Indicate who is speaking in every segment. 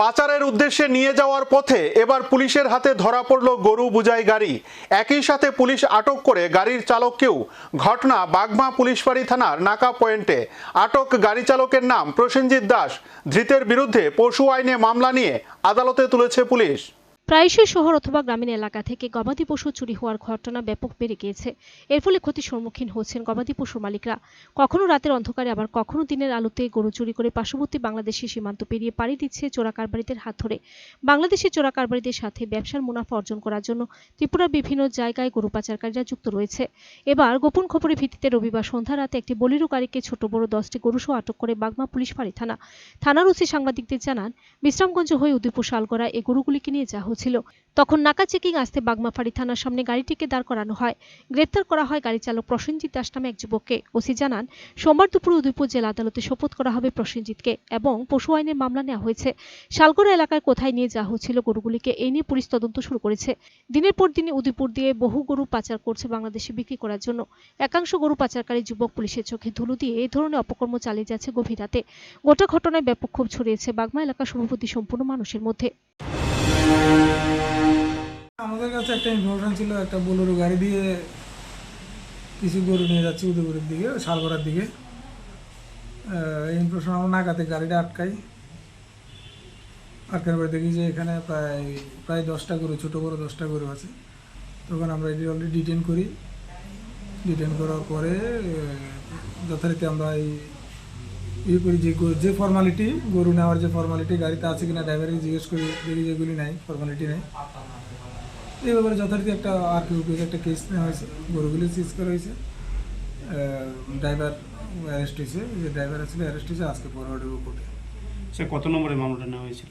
Speaker 1: পাচারের উদ্দেশ্যে নিয়ে যাওয়ার পথে এবার পুলিশের হাতে ধরা পড়ল গরু বুঝাই গাড়ি। একই সাথে পুলিশ আটক করে গাড়ির চালককেও ঘটনা বাগমা পুলিশ ফাঁড়ি থানার নাকা পয়েন্টে। আটক গাড়ি চালকের নাম প্রসেনজিৎ দাস। ধৃতের বিরুদ্ধে পশু আইনে মামলা নিয়ে আদালতে তুলেছে পুলিশ।
Speaker 2: প্রায়শই শহর অথবা গ্রামীণ এলাকা থেকে গবাদি পশু চুরি হওয়ার ঘটনা ব্যাপক বেড়ে গিয়েছে। এর ফলে ক্ষতির সম্মুখীন হচ্ছেন গবাদি পশুর মালিকরা। কখনো রাতের অন্ধকারে, আবার কখনো দিনের আলোতে গরু চুরি করে পার্শ্ববর্তী বাংলাদেশি সীমান্ত পেরিয়ে পাড়ি দিচ্ছে চোরা কারবারিদের হাত ধরে। বাংলাদেশি চোরা কারবারিদের সাথে ব্যবসার মুনাফা অর্জন করার জন্য ত্রিপুরার বিভিন্ন জায়গায় গরু পাচারকারীরা যুক্ত রয়েছে। এবার গোপন খবরের ভিত্তিতে রবিবার সন্ধ্যা রাতে একটি বলিরো গাড়িকে ছোট বড় দশটি গরুসহ আটক করে বাগমা পুলিশ ফাঁড়ি থানা। থানার ওসি সাংবাদিকদের জানান, বিশ্রামগঞ্জ হয়ে উদয়পুর শালগড়া এই গরুগুলিকে নিয়ে যাওয়া হচ্ছিল তখন নাকা চেকিং আসতে বাগমাফাড়ি থানার সামনে গাড়িটিকে দাঁড় করানো হয়। গ্রেপ্তার করা হয় গাড়ি চালক প্রসেনজিৎ দাস নামে এক যুবককে। ওসি জানান, সোমবার দুপুরে উদয়পুর জেলা আদালতে শপথ করা হবে প্রসেনজিৎকে এবং পশু আইনের মামলা নেওয়া হয়েছে। শালগড়া এলাকায় কোথায় নিয়ে যাওয়া হচ্ছিল গরুগুলিকে এই নিয়ে পুলিশ তদন্ত শুরু করেছে। দিনের পর দিন উদয়পুর দিয়ে বহু গরু পাচার করছে বাংলাদেশে বিক্রি করার জন্য। একাংশ গরু পাচারকারী যুবক পুলিশের চোখে ধুলো দিয়ে এই ধরনের অপকর্ম চালিয়ে যাচ্ছে গভীর রাতে। গোটা ঘটনায় ব্যাপক ক্ষোভ ছড়িয়েছে বাগমা এলাকার সভাপতি সম্পূর্ণ মানুষের মধ্যে।
Speaker 3: আমাদের কাছে একটা ইনফরমেশন ছিল, একটা বোলেরো গাড়ি দিয়ে কিছু গরু নিয়ে যাচ্ছে উদয়পুরের দিকে, শালগড়ার দিকে। এই ইনফরমেশন আমরা নাগাতে গাড়িটা আটকাই আটকানোর পরে দেখি যে এখানে প্রায় প্রায় দশটা গরু, ছোটো বড়ো দশটা গরু আছে। তখন আমরা এটি অলরেডি ডিটেন করি। ডিটেন করার পরে যথারীতি আমরা এই ইয়ে করি যে যে ফর্মালিটি গরু নেওয়ার যে ফর্মালিটি গাড়িতে আছে কিনা ড্রাইভারকে জিজ্ঞেস করি দেখি যেগুলি নাই ফর্মালিটি নেই। এই ব্যাপারে যথারীতি একটা আর কি একটা কেস নেওয়া হয়েছে। গরুগুলি সিজ করা হয়েছে। ড্রাইভার অ্যারেস্ট হয়েছে। যে ড্রাইভার আসলে অ্যারেস্ট হয়েছে আজকে ফরওয়ার্ড কোর্টে
Speaker 4: স্যার কত নম্বরে মামলাটা নেওয়া হয়েছিল?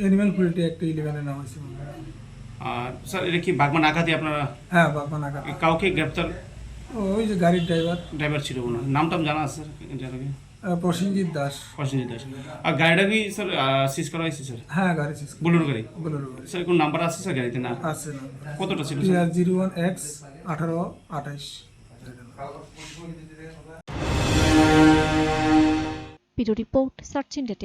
Speaker 3: অ্যানিম্যাল ক্রুয়েলটি একটা ইলেভেনে নেওয়া হয়েছে।
Speaker 4: আর স্যার এটা কি বাগমান আঘাতে আপনারা
Speaker 3: হ্যাঁ বাবা নাকা
Speaker 4: কাউকে গ্রেপ্তার
Speaker 3: ওই যে গাড়ির ড্রাইভার।
Speaker 4: ড্রাইভার ছিল ওনার। নামটাম জানা আছে স্যার?
Speaker 3: প্রসেনজিৎ দাস।
Speaker 4: প্রসেনজিৎ দাস। আর গাড়িটা কি স্যার সিজ করা হয়েছে স্যার?
Speaker 3: হ্যাঁ গাড়ি সিজ
Speaker 4: বুলেরো গাড়ি?
Speaker 3: বোলেরো গাড়ি।
Speaker 4: স্যার কোন নাম্বার আছে স্যার গাড়িতে না?
Speaker 3: আছে না।
Speaker 4: কতটা ছিল স্যার?
Speaker 3: জিরো ওয়ান এক্স আঠারো আঠাইশ।
Speaker 2: Bureau report search India